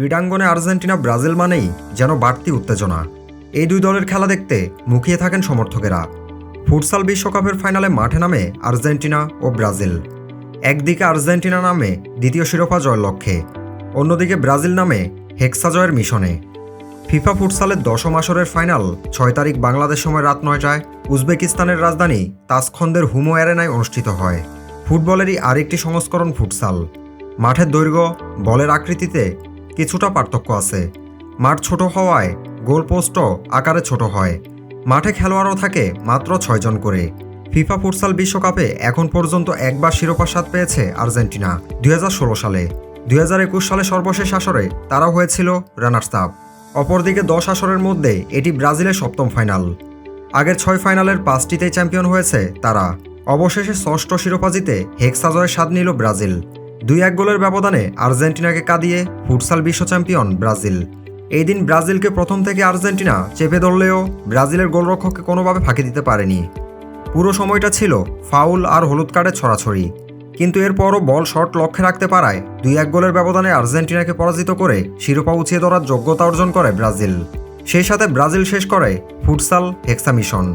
ক্রীড়াঙ্গনে Argentina, Brazil মানেই যেন বাড়তি উত্তেজনা। এই দুই দলের খেলা দেখতে মুখিয়ে থাকেন সমর্থকেরা। ফুটসাল বিশ্বকাপের ফাইনালে মাঠে নামে আর্জেন্টিনা ও ব্রাজিল। একদিকে আর্জেন্টিনা নামে দ্বিতীয় শিরোপা জয়ের লক্ষ্যে, অন্যদিকে ব্রাজিল নামে হেক্সা জয়ের মিশনে। ফিফা ফুটসালের দশম আসরের ফাইনাল ছয় তারিখ বাংলাদেশ সময় রাত নয়টায় উজবেকিস্তানের রাজধানী তাসখন্দের হুমো অ্যারেনায় অনুষ্ঠিত হয়। ফুটবলেরই আরেকটি সংস্করণ ফুটসাল। মাঠের দৈর্ঘ্য, বলের আকৃতিতে কিছুটা পার্থক্য আছে। মাঠ ছোট হওয়ায় গোলপোস্টও আকারে ছোট হয়। মাঠে খেলোয়াড়ও থাকে মাত্র ছয়জন করে। ফিফা ফুটসাল বিশ্বকাপে এখন পর্যন্ত একবার শিরোপা স্বাদ পেয়েছে আর্জেন্টিনা, দুই হাজার ষোলো সালে। দুই হাজার একুশ সালে সর্বশেষ আসরে তারা হয়েছিল রানার্স আপ। অপরদিকে দশ আসরের মধ্যে এটি ব্রাজিলের সপ্তম ফাইনাল। আগের ছয় ফাইনালের পাঁচটিতেই চ্যাম্পিয়ন হয়েছে তারা। অবশেষে ষষ্ঠ শিরোপা জিতে হেক্সা জয়ের স্বাদ নিল ব্রাজিল। দুই এক গোলের ব্যবধানে আর্জেন্টিনাকে কাঁদিয়ে ফুটসাল বিশ্ব চ্যাম্পিয়ন ব্রাজিল। এই দিন ব্রাজিলকে প্রথম থেকে আর্জেন্টিনা চেপে ধরলেও ব্রাজিলের গোলরক্ষককে কোনোভাবে ফাঁকি দিতে পারেনি। পুরো সময়টা ছিল ফাউল আর হলুদ কার্ডের ছড়াছড়ি। কিন্তু এরপরও বল শট লক্ষ্যে রাখতে পারায় দুই এক গোলের ব্যবধানে আর্জেন্টিনাকে পরাজিত করে শিরোপা উছিয়ে ধরার যোগ্যতা অর্জন করে ব্রাজিল। সেই সাথে ব্রাজিল শেষ করে ফুটসাল হেক্সা মিশন